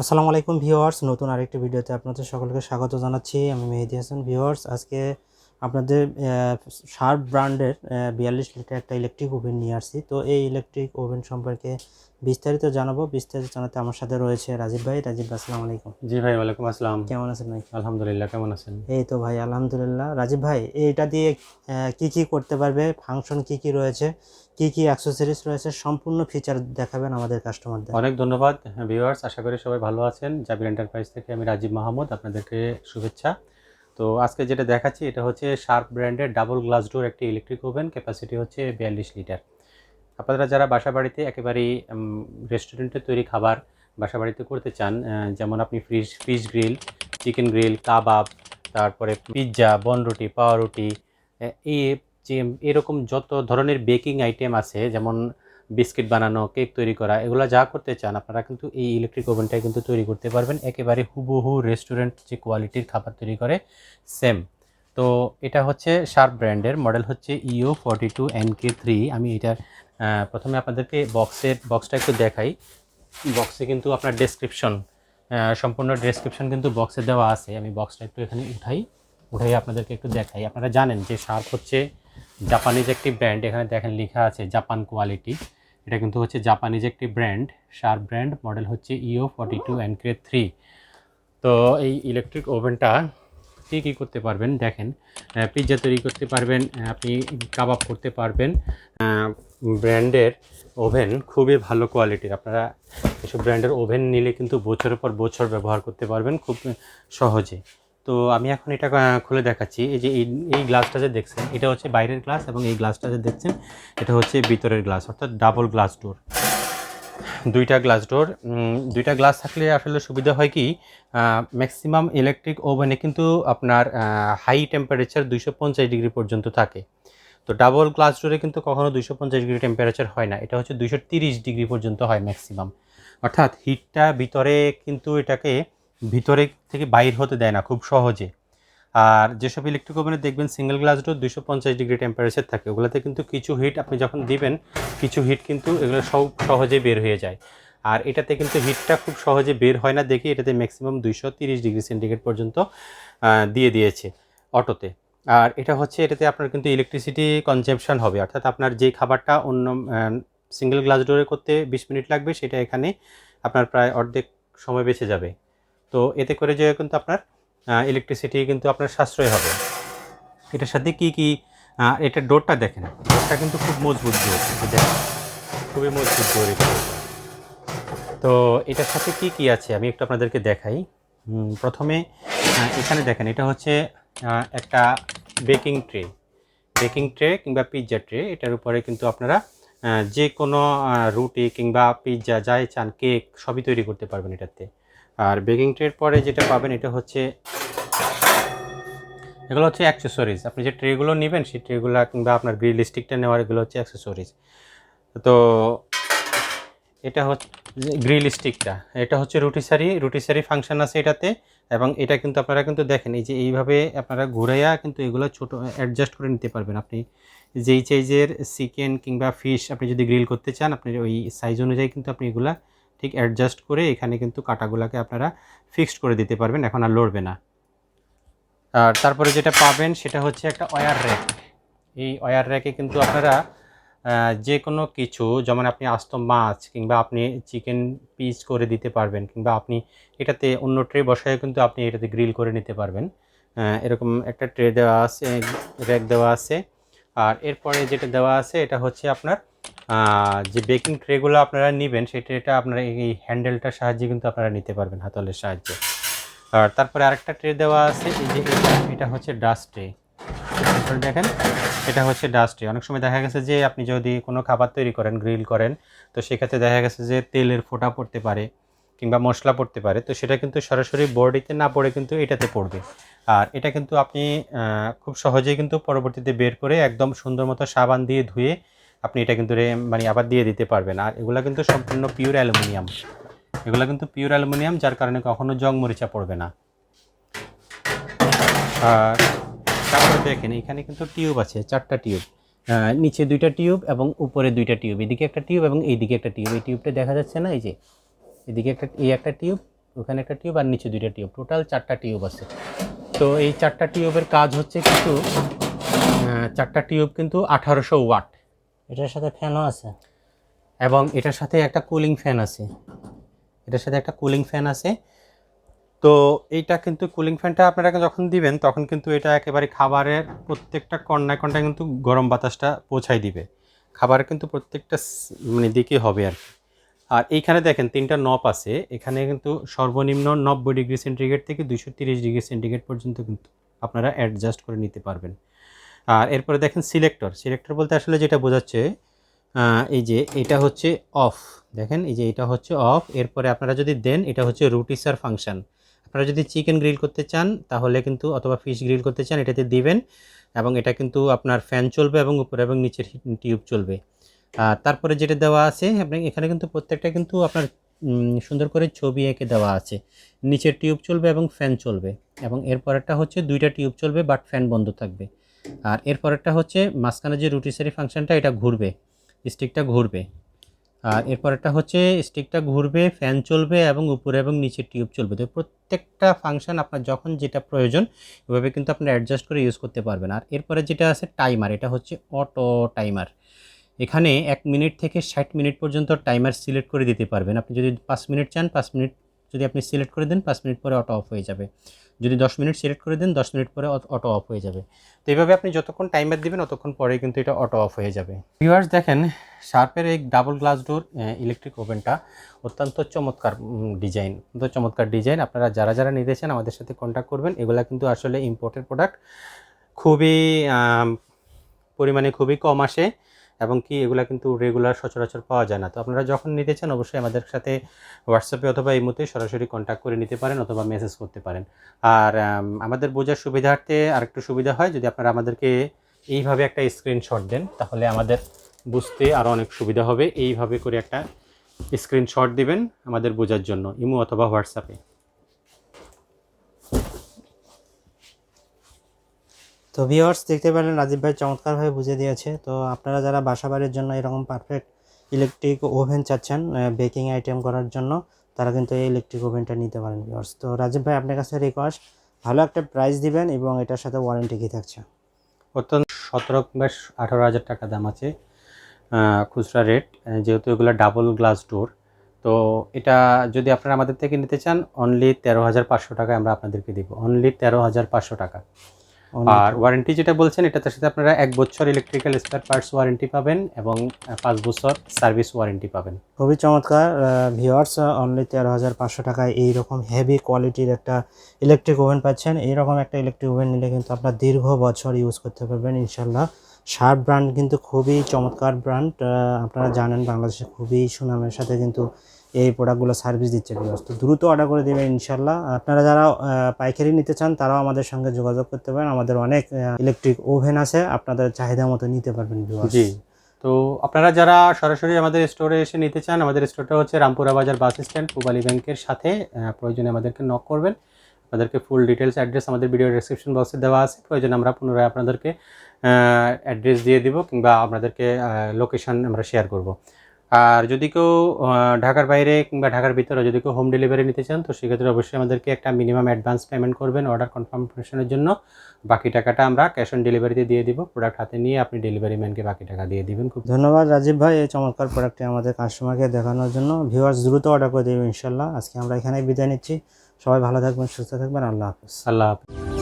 আসসালামু আলাইকুম ভিউয়ার্স, নতুন আরেকটি ভিডিওতে আপনাদের সকলকে স্বাগত জানাচ্ছি। আমি মেহেদি হাসান ভিউয়ার্স। আজকে আপনাদের শার্প ব্র্যান্ডের বিয়াল্লিশ লিটার একটা ইলেকট্রিক ওভেন নিয়ে আসছি। তো এই ইলেকট্রিক ওভেন সম্পর্কে বিস্তারিত জানাব। বিস্তারিত জানাতে আমার সাথে রয়েছে রাজীব ভাই। রাজীব ভাই, আসসালামু আলাইকুম। জি ভাই ওয়ালাইকুম আসসালাম। কেমন আছেন ভাই? আলহামদুলিল্লাহ কেমন আছেন? এই তো ভাই আলহামদুলিল্লাহ। রাজীব ভাই এইটা দিয়ে কি কি করতে পারবে? ফাংশন কি কি রয়েছে? কি কি অ্যাক্সেসরিজ রয়েছে? সম্পূর্ণ ফিচার দেখাবেন আমাদের কাস্টমারদের অনেক ধন্যবাদ ভিউয়ার্স আশা করি সবাই ভালো আছেন। জাবির এন্টারপ্রাইজ থেকে আমি রাজীব মাহমুদ আপনাদেরকে শুভেচ্ছা। তো আজকে যেটা দেখাচ্ছি এটা হচ্ছে শার্প ব্র্যান্ডের ডাবল গ্লাস ডোর একটি ইলেকট্রিক ওভেন ক্যাপাসিটি হচ্ছে বিয়াল্লিশ লিটার আপনারা যারা বাসা বাড়িতে একেবারেই রেস্টুরেন্টে তৈরি খাবার বাসা বাড়িতে করতে চান যেমন আপনি fridge fish grill chicken grill কাবাব তারপরে পিৎজা বনরুটি আহ, এই যে এরকম যত ধরনের বেকিং আইটেম আছে যেমন বিস্কিট বানানো, কেক তৈরি করা, এগুলো যা করতে চান, আপনারা কিন্তু এই ইলেকট্রিক ওভেনটাই কিন্তু তৈরি করতে পারবেন। একেবারে হুবহু রেস্টুরেন্ট যে কোয়ালিটির খাবার তৈরি করে সেম তো এটা হচ্ছে শার্প ব্র্যান্ডের মডেল হচ্ছে E O forty two N K three আমি এটার প্রথমে আপনাদেরকে বক্সের বক্সটা একটু দেখাই। বক্সে কিন্তু আপনার ডেসক্রিপশন সম্পূর্ণ ডেসক্রিপশন কিন্তু বক্সে দেওয়া আছে। আমি বক্সটা একটু এখানে উঠাই উঠাই আপনাদেরকে একটু দেখাই। আপনারা জানেন যে শার্প হচ্ছে জাপানিজ একটি ব্র্যান্ড এখানে দেখেন লেখা আছে জাপান কোয়ালিটি এটা কিন্তু হচ্ছে জাপানিজ একটি ব্র্যান্ড শার্প ব্র্যান্ড মডেল হচ্ছে E O forty two N K three তো এই ইলেকট্রিক ওভেনটা কী কী করতে পারবেন? দেখেন পিৎজা তৈরি করতে পারবেন আপনি কাবাব করতে পারবেন। ব্র্যান্ডের ওভেন খুবই ভালো কোয়ালিটির আপনারা এসব ব্র্যান্ডের ওভেন নিলে কিন্তু বছরের পর বছর ব্যবহার করতে পারবেন খুব সহজে। তো আমি এখন এটা খুলে দেখাচ্ছি। এই যে এই গ্লাসটা যে দেখছেন, এটা হচ্ছে বাইরের গ্লাস এবং এই গ্লাসটা যে দেখছেন, এটা হচ্ছে ভিতরের গ্লাস, অর্থাৎ ডাবল গ্লাস ডোর। দুইটা গ্লাস ডোর দুইটা গ্লাস থাকলে আসলে সুবিধা হয় কি ম্যাক্সিমাম ইলেকট্রিক ওভেনে কিন্তু আপনার হাই টেম্পারেচার দুইশো পঞ্চাশ ডিগ্রি পর্যন্ত থাকে। তো ডাবল গ্লাস ডোরে কিন্তু কখনো দুইশো পঞ্চাশ ডিগ্রি টেম্পারেচার হয় না, এটা হচ্ছে দুইশো তিরিশ ডিগ্রি পর্যন্ত হয় ম্যাক্সিমাম। অর্থাৎ হিটটা ভিতরে কিন্তু এটাকে ভিতরে থেকে বাইর হতে দেয় না খুব সহজে। আর যেসব ইলেকট্রিক ওভেনে দেখবেন সিঙ্গেল গ্লাস ডোর দুইশো পঞ্চাশ ডিগ্রি টেম্পারেচার থাকে, ওগুলোতে কিন্তু কিছু হিট আপনি যখন দিবেন, কিছু হিট কিন্তু এগুলো সব সহজে বের হয়ে যায়। আর এটাতে কিন্তু হিটটা খুব সহজে বের হয় না দেখি এটাতে ম্যাক্সিমাম দুইশো তিরিশ ডিগ্রি সেন্টিগ্রেড পর্যন্ত দিয়ে দিয়েছে অটোতে। আর এটা হচ্ছে এটাতে আপনার কিন্তু ইলেকট্রিসিটি কনজাম্পশন হবে। অর্থাৎ আপনার যে খাবারটা অন্য সিঙ্গেল গ্লাস ডোরে করতে বিশ মিনিট লাগবে, সেটা এখানে আপনার প্রায় অর্ধেক সময় বেঁচে যাবে। তো এতে করে যে কিন্তু আপনার ইলেকট্রিসিটি কিন্তু আপনার সাশ্রয় হবে। এটার সাথে কি কি এটার ডোরটা দেখেন। ডোরটা কিন্তু খুব মজবুত ডোর দেখেন, খুবই মজবুত ডোর এটা। তো এটার সাথে কি কি আছে আমি একটু আপনাদেরকে দেখাই। প্রথমে এখানে দেখেন, এটা হচ্ছে একটা বেকিং ট্রে। বেকিং ট্রে কিংবা পিৎজা ট্রে, এটার উপরে কিন্তু আপনারা যে কোনো রুটি কিংবা পিৎজা, যাই চান, কেক, সবই তৈরি করতে পারবেন এটাতে। আর বেকিং ট্রের পরে যেটা পাবেন এটা হচ্ছে, এগুলো হচ্ছে অ্যাক্সেসরিজ আপনি যে ট্রেগুলো নেবেন, সেই ট্রেগুলো কিংবা আপনার গ্রিল স্টিকটা নেওয়ার এগুলো হচ্ছে অ্যাক্সেসরিজ তো এটা হচ্ছে গ্রিল স্টিকটা এটা হচ্ছে রুটিসারি রুটিসারি ফাংশন আছে এটাতে এবং এটা কিন্তু আপনারা কিন্তু দেখেন, এই যে এইভাবে আপনারা ঘুরাইয়া কিন্তু এগুলো ছোট অ্যাডজাস্ট করে নিতে পারবেন। আপনি যেই সাইজের চিকেন কিংবা ফিশ আপনি যদি গ্রিল করতে চান, আপনি ওই সাইজ অনুযায়ী কিন্তু আপনি এগুলা ঠিক অ্যাডজাস্ট করে এখানে কিন্তু কাটাগুলাকে আপনারা ফিক্সড করে দিতে পারবেন, এখন আর লড়বে না। আর তারপরে যেটা পাবেন সেটা হচ্ছে একটা ওয়ার র্যাক এই ওয়ার র্যাকে কিন্তু আপনারা যে কোনো কিছু, যেমন আপনি আস্ত মাছ কিংবা আপনি চিকেন পিস করে দিতে পারবেন, কিংবা আপনি এটাতে অন্য ট্রে বসায় কিন্তু আপনি এটাতে গ্রিল করে নিতে পারবেন। এরকম একটা ট্রে দেওয়া আছে র্যাক দেওয়া আছে। আর এরপরে যেটা দেওয়া আছে, এটা হচ্ছে আপনার যে বেকিং ট্রেগুলো আপনারা নেবেন সেই ট্রেটা আপনারা এই হ্যান্ডেলটার সাহায্যে কিন্তু আপনারা নিতে পারবেন হাতলের সাহায্যে। আর তারপরে আরেকটা ট্রে দেওয়া আছে, এই যে এটা- হচ্ছে ডাস্ট ট্রে দেখেন, এটা হচ্ছে ডাস্ট অনেক সময় দেখা গেছে যে আপনি যদি কোনো খাবার তৈরি করেন গ্রিল করেন, তো সেক্ষেত্রে দেখা গেছে যে তেলের ফোঁটা পড়তে পারে কিংবা মশলা পড়তে পারে, তো সেটা কিন্তু সরাসরি বডিতে না পড়ে কিন্তু এটাতে পড়বে। আর এটা কিন্তু আপনি খুব সহজেই কিন্তু পরবর্তীতে বের করে একদম সুন্দর মতো সাবান দিয়ে ধুয়ে আপনি এটা কিন্তু মানে আবার দিয়ে দিতে পারবেন। আর এগুলো কিন্তু সম্পূর্ণ পিওর অ্যালুমিনিয়াম এগুলো কিন্তু পিওর অ্যালুমিনিয়াম যার কারণে কখনো জং মরিচা পড়বে না। আর তারপরে দেখেন, এখানে কিন্তু টিউব আছে, চারটা টিউব নিচে দুইটা টিউব এবং উপরে দুইটা টিউব এদিকে একটা টিউব এবং এইদিকে একটা টিউব এই টিউবটা দেখা যাচ্ছে না, এই যে। এদিকে একটা, এই একটা টিউব ওখানে একটা টিউব আর নিচে দুইটা টিউব টোটাল চারটা টিউব আছে। তো এই চারটা টিউবের কাজ হচ্ছে কিন্তু চারটা টিউব কিন্তু আঠারোশো ওয়াট। এটার সাথে ফ্যানও আছে। এবং এটার সাথে একটা কুলিং ফ্যান আছে। এটার সাথে একটা কুলিং ফ্যান আছে। তো এইটা কিন্তু কুলিং ফ্যানটা আপনারা যখন দিবেন, তখন কিন্তু এটা একেবারে খাবারের প্রত্যেকটা কর্নায় কর্নায় কিন্তু গরম বাতাসটা পৌঁছাই দিবে। খাবারের কিন্তু প্রত্যেকটা মানে দিকে হবে আর কি। আর এইখানে দেখেন তিনটা নব আছে। এখানে কিন্তু সর্বনিম্ন নব্বই ডিগ্রি সেন্টিগ্রেড থেকে দুইশো তিরিশ ডিগ্রি সেন্টিগ্রেড পর্যন্ত কিন্তু আপনারা অ্যাডজাস্ট করে নিতে পারবেন। আর এরপরে দেখেন সিলেক্টর সিলেক্টর বলতে আসলে যেটা বোঝাচ্ছে এই যে এটা হচ্ছে অফ দেখেন, এই যে এটা হচ্ছে অফ এরপরে আপনারা যদি দেন, এটা হচ্ছে রুটিসার ফাংশন আপনারা যদি চিকেন গ্রিল করতে চান, তাহলে কিন্তু, অথবা ফিশ গ্রিল করতে চান, এটাতে দিবেন, এবং এটা কিন্তু আপনার ফ্যান চলবে এবং উপরে এবং নিচের টিউব চলবে। তারপরে যেটা দেওয়া আছে, আপনি এখানে কিন্তু প্রত্যেকটা কিন্তু আপনার সুন্দর করে ছবি এঁকে দেওয়া আছে। নিচের টিউব চলবে এবং ফ্যান চলবে। এবং এরপরেরটা হচ্ছে দুইটা টিউব চলবে বাট ফ্যান বন্ধ থাকবে। আর এরপরেরটা হচ্ছে মাঝখানে যে রুটিসারি ফাংশনটা, এটা ঘুরবে, স্টিকটা ঘুরবে। আর এরপরেরটা হচ্ছে স্টিকটা ঘুরবে, ফ্যান চলবে এবং উপরে এবং নিচে টিউব চলবে। তো প্রত্যেকটা ফাংশন আপনার যখন যেটা প্রয়োজন, এভাবে কিন্তু আপনি অ্যাডজাস্ট করে ইউজ করতে পারবেন। আর এরপরে যেটা আছে টাইমার এটা হচ্ছে অটো টাইমার এখানে এক মিনিট থেকে ষাট মিনিট পর্যন্ত টাইমার সিলেক্ট করে দিতে পারবেন। আপনি যদি পাঁচ মিনিট চান, পাঁচ মিনিট যদি আপনি সিলেক্ট করে দেন, পাঁচ মিনিট পরে অটো অফ হয়ে যাবে। যদি দশ মিনিট সিলেক্ট করে দেন, দশ মিনিট পরে অটো অফ হয়ে যাবে। তো এইভাবে আপনি যতক্ষণ টাইমার দিবেন, ততক্ষণ পরে কিন্তু এটা অটো অফ হয়ে যাবে। ভিউয়ার্স দেখেন শার্পের এই ডাবল গ্লাস ডোর ইলেকট্রিক ওভেনটা অত্যন্ত চমৎকার ডিজাইন অত্যন্ত চমৎকার ডিজাইন আপনারা যারা যারা নিতে চান, আমাদের সাথে কন্ট্যাক্ট করবেন। এগুলা কিন্তু আসলে ইম্পোর্টেড প্রোডাক্ট খুবই পরিমাণে খুবই কম আসে। এবং কি এগুলা কিন্তু রেগুলার সচরাচর পাওয়া যায় না। তো আপনারা যখন নিতে চান অবশ্যই আমাদের সাথে হোয়াটসঅ্যাপে অথবা এই মুহূর্তে সরাসরি কন্ট্যাক্ট করে নিতে পারেন অথবা মেসেজ করতে পারেন। আর আমাদের বোঝার সুবিধার্থে আরেকটু সুবিধা হয়, যদি আপনারা আমাদেরকে এইভাবে একটা স্ক্রিনশট দেন, তাহলে আমাদের বুঝতে আরও অনেক সুবিধা হবে। এইভাবে করে একটা স্ক্রিনশট দিবেন আমাদের বোঝার জন্য, ইমো অথবা হোয়াটসঅ্যাপে তো ভিওর্স দেখতে পেলেন রাজীব ভাই চমৎকারভাবে বুঝিয়ে দিয়েছে। তো আপনারা যারা বাসা বাড়ির জন্য এরকম পারফেক্ট ইলেকট্রিক ওভেন চাচ্ছেন বেকিং আইটেম করার জন্য, তারা কিন্তু এই ইলেকট্রিক ওভেনটা নিতে পারেন ভিওর্স তো রাজীব ভাই, আপনার কাছে রিকোয়েস্ট ভালো একটা প্রাইস দিবেন এবং এটার সাথে ওয়ারেন্টি কি থাকছে? অত্যন্ত সতেরো কিংবা আঠারো হাজার টাকা দাম আছে খুচরা রেট যেহেতু এগুলো ডাবল গ্লাস ডোর তো এটা যদি আপনারা আমাদের থেকে নিতে চান অনলি তেরো হাজার পাঁচশো টাকা আমরা আপনাদেরকে দিব। অনলি তেরো হাজার পাঁচশো টাকা। আর ওয়ারেন্টি যেটা বলছেন এটাতে সাথে আপনারা এক বছর ইলেকট্রিক্যাল স্পেয়ার পার্টস ওয়ারেন্টি পাবেন এবং পাঁচ বছর সার্ভিস ওয়ারেন্টি পাবেন। খুবই চমৎকার ভিওয়ার্স অনলি তেরো হাজার পাঁচশো টাকায় এইরকম হেভি কোয়ালিটির একটা ইলেকট্রিক ওভেন পাচ্ছেন। এইরকম একটা ইলেকট্রিক ওভেন নিলে কিন্তু আপনার দীর্ঘ বছর ইউজ করতে পারবেন ইনশাল্লাহ শার্প ব্র্যান্ড কিন্তু খুবই চমৎকার ব্র্যান্ড আপনারা জানেন বাংলাদেশে খুবই সুনামের সাথে কিন্তু এই প্রোডাক্টগুলো সার্ভিস দিচ্ছে ভিউয়ার্স তো দ্রুত অর্ডার করে দেবেন ইনশাল্লাহ। আপনারা যারা পাইকারি নিতে চান, তারাও আমাদের সঙ্গে যোগাযোগ করতে পারেন। আমাদের অনেক ইলেকট্রিক ওভেন আছে। আপনাদের চাহিদা মতো নিতে পারবেন জি। তো আপনারা যারা সরাসরি আমাদের স্টোরে এসে নিতে চান, আমাদের স্টোরটা হচ্ছে রামপুরা বাজার বাস স্ট্যান্ড পূবালী ব্যাংকের সাথে প্রয়োজনে আমাদেরকে নক করবেন। আপনাদেরকে ফুল ডিটেলস অ্যাড্রেস আমাদের ভিডিও ডেসক্রিপশন বক্সে দেওয়া আছে। প্রয়োজনে আমরা পুনরায় আপনাদেরকে অ্যাড্রেস দিয়ে দিব কিংবা আপনাদেরকে লোকেশন আমরা শেয়ার করব। আর যদি কেউ ঢাকার বাইরে কিংবা ঢাকার ভিতরে যদি কেউ হোম ডেলিভারি নিতে চান তো সেক্ষেত্রে অবশ্যই আমাদেরকে একটা মিনিমাম অ্যাডভান্স পেমেন্ট করবেন অর্ডার কনফার্মেশনের জন্য। বাকি টাকাটা আমরা ক্যাশ অন ডেলিভারিতে দিয়ে দিব। প্রোডাক্ট হাতে নিয়ে আপনি ডেলিভারি ম্যানকে বাকি টাকা দিয়ে দিবেন। খুব ধন্যবাদ রাজীব ভাই এই চমৎকার প্রোডাক্টটি আমাদের কাস্টমারকে দেখানোর জন্য। ভিউয়ার্স দ্রুত অর্ডার করে দেবেন ইনশাল্লাহ আজকে আমরা এখানেই বিদায় নিচ্ছি। সবাই ভালো থাকবেন সুস্থ থাকবেন। আল্লাহ হাফিজ। আল্লাহ হাফেজ।